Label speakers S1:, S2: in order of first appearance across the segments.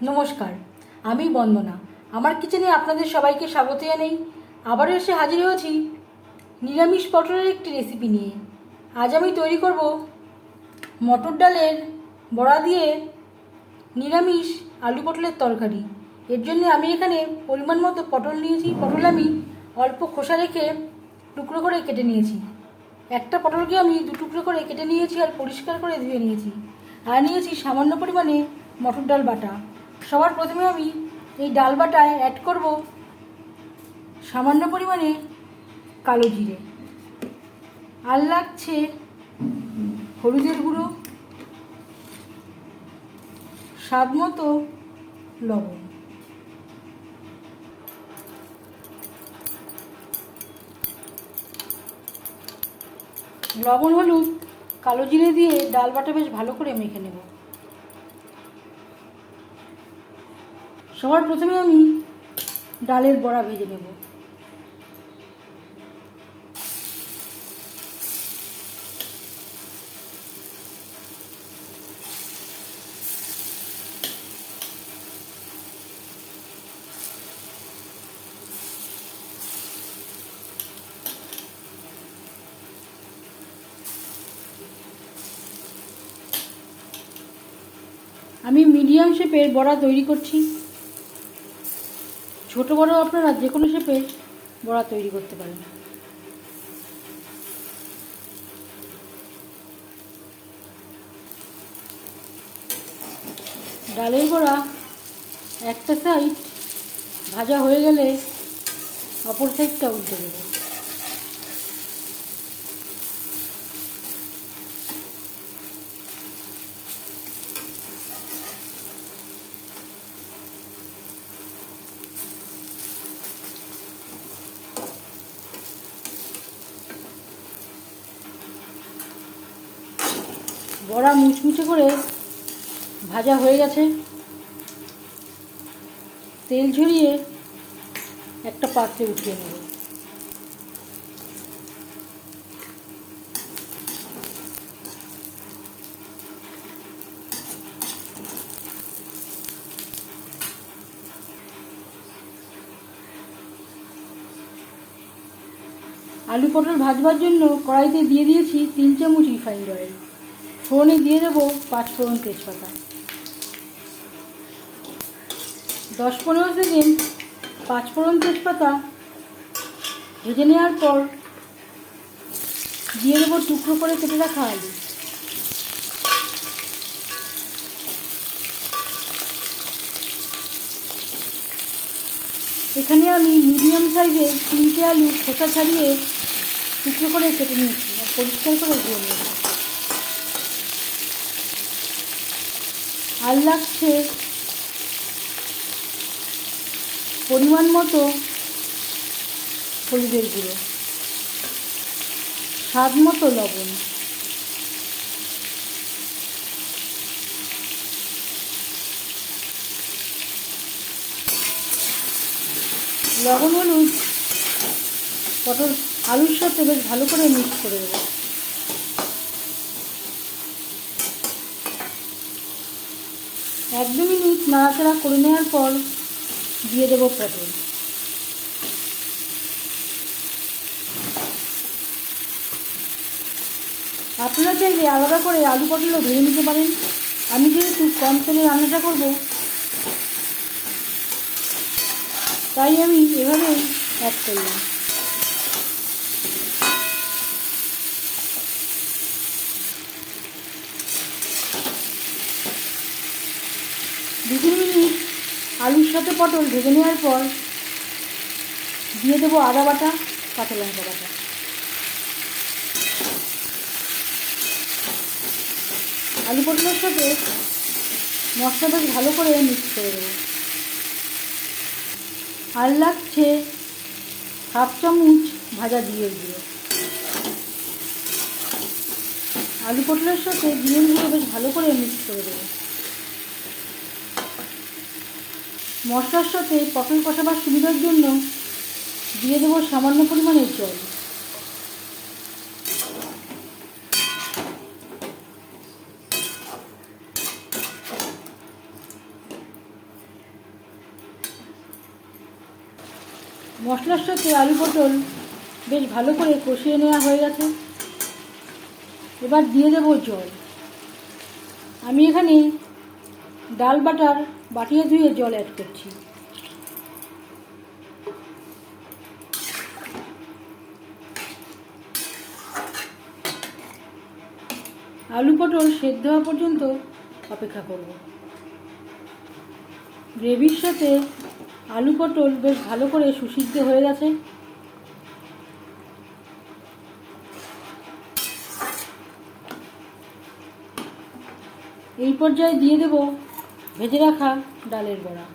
S1: নমস্কার, আমি বন্দনা। আমার কিচেনে আপনাদের সবাইকে স্বাগত জানাই। আবারও এসে হাজির হয়েছি নিরামিষ পটলের একটি রেসিপি নিয়ে। আজ আমি তৈরি করব মটর ডালের বড়া দিয়ে নিরামিষ আলু পটলের তরকারি। এর জন্য আমি এখানে পরিমাণ মতো পটল নিয়েছি। পটল আমি অল্প খোসা রেখে টুকরো করে কেটে নিয়েছি। একটা পটলকে আমি দু টুকরো করে কেটে নিয়েছি আর পরিষ্কার করে ধুয়ে নিয়েছি। আর নিয়েছি সামান্য পরিমাণে মটর ডাল বাটা। সবার প্রথমে আমি এই ডাল বাটায় অ্যাড করব সামান্য পরিমাণে কালো জিরে। আর লাগছে হলুদের গুঁড়ো, স্বাদ মতো লবণ। লবণ, হলুদ, কালো জিরে দিয়ে ডাল বাটা বেশ ভালো করে মেখে নেব। সবার প্রথমে আমি ডালের বড়া ভেজে নেব। আমি মিডিয়াম শেপের বড়া তৈরি করছি। ছোট বড় আপনারা যে কোনো শেপে বড়া তৈরি করতে পারেন। ডালের বড়া একটা সাইড ভাজা হয়ে গেলে অপর সাইডটা উল্টে দেবো। বড়া মুচমুচে করে ভাজা হয়ে গেছে। তেল ঝরিয়ে একটা পাত্রে উঠিয়ে নেব। আলু পটল ভাজবার জন্য কড়াইতে দিয়ে দিয়েছি তিন চামচ রিফাইন্ড অয়েল। ফোড়নে দিয়ে দেবো পাঁচ ফোড়ন তেজপাতা। দশ পনেরো সেকেন্ড পাঁচ ফোড়ন তেজপাতা ভেজে নেওয়ার পর দিয়ে দেবো টুকরো করে কেটে রাখা আলু। এখানে আমি মিডিয়াম সাইজের তিনটে আলু খোসা ছাড়িয়ে টুকরো করে কেটে নিয়েছি, আর পরিষ্কার করে ধুয়ে নিয়েছি। আর লাগছে পরিমাণ মতো হলুদের গুঁড়ো, স্বাদ মতো লবণ। লবণ হলুদ, পটল, আলুর সাথে বেশ ভালো করে মিক্স করে দেবো। এক দু মিনিট নাড়াচাড়া করে নেওয়ার পর দিয়ে দেবো পটল। আপনারা চাইলে আলাদা করে আলু পটলও ভেজে নিতে পারেন। আমি যেহেতু কম তেলে রান্নাটা করব, তাই আমি এভাবেই অ্যাড করলাম দু তিন মিনিট আলুর সাথে পটল ভেজে নেওয়ার পর দিয়ে দেবো আদা বাটা, কাঁচা লঙ্কা বাটা। আলু পটলের সাথে মশলা বেশ ভালো করে মিক্স করে দেবো। আর লাগছে হাফ চামচ ভাজা দিয়ে দিয়ে আলু পটলের সাথে দিয়ে দিয়ে বেশ ভালো করে মিক্স করে দেবো। মশলার সাথে পটল কষাবার সুবিধার জন্য দিয়ে দেবো সামান্য পরিমাণের জল। মশলার সাথে আলু পটল বেশ ভালো করে কষিয়ে নেওয়া হয়ে গেছে। এবার দিয়ে দেবো জল। আমি এখানে ডাল বাটার বাটিয়ে ধুয়ে জল অ্যাড করছি। আলু পটল সেদ্ধ হওয়া পর্যন্ত অপেক্ষা করব। গ্রেভির সাথে আলু পটল বেশ ভালো করে সুসিদ্ধ হয়ে গেছে। এই পর্যায়ে দিয়ে দেব ভেজে রাখা ডালের বড়া।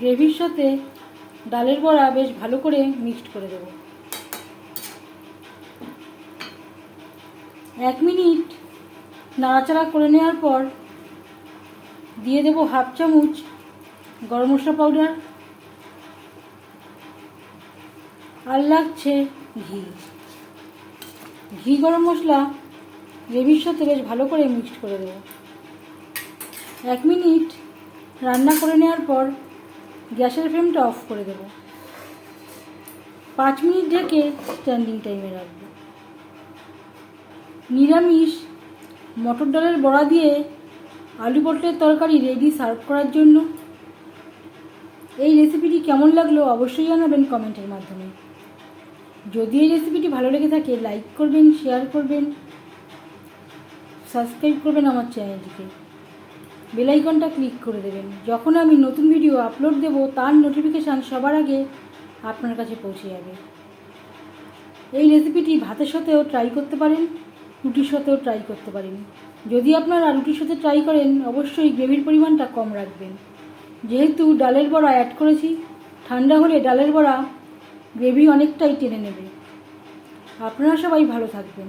S1: গ্রেভির সাথে ডালের বড়া বেশ ভালো করে মিক্সড করে দেব। এক মিনিট নাড়াচাড়া করে নেওয়ার পর দিয়ে দেব হাফ চামচ গরম মশলা পাউডার আর লাগছে ঘি। ঘি গরম মশলা গ্রেভির সাথে বেশ ভালো করে মিক্সড করে দেবো। এক মিনিট রান্না করে নেওয়ার পর গ্যাসের ফ্লেমটা অফ করে দেবো। পাঁচ মিনিট ঢেকে স্ট্যান্ডিং টাইমে রাখব। নিরামিষ মটর ডালের বড়া দিয়ে আলু পটলের তরকারি রেডি সার্ভ করার জন্য। এই রেসিপিটি কেমন লাগল অবশ্যই জানাবেন কমেন্টের মাধ্যমে। যদি এই রেসিপিটি ভালো লেগে থাকে লাইক করবেন শেয়ার করবেন। সাবস্ক্রাইব করবেন আমার চ্যানেলটিকে। বেলাইকনটা ক্লিক করে দেবেন। যখন আমি নতুন ভিডিও আপলোড দেব, তার নোটিফিকেশান সবার আগে আপনার কাছে পৌঁছে যাবে। এই রেসিপিটি ভাতের সাথেও ট্রাই করতে পারেন, রুটির সাথেও ট্রাই করতে পারেন। যদি আপনারা রুটির সাথে ট্রাই করেন, অবশ্যই গ্রেভির পরিমাণটা কম রাখবেন। যেহেতু ডালের বড়া অ্যাড করেছি, ঠান্ডা হলে ডালের বড়া গ্রেভি অনেকটাই টেনে নেবে। আপনারা সবাই ভালো থাকবেন।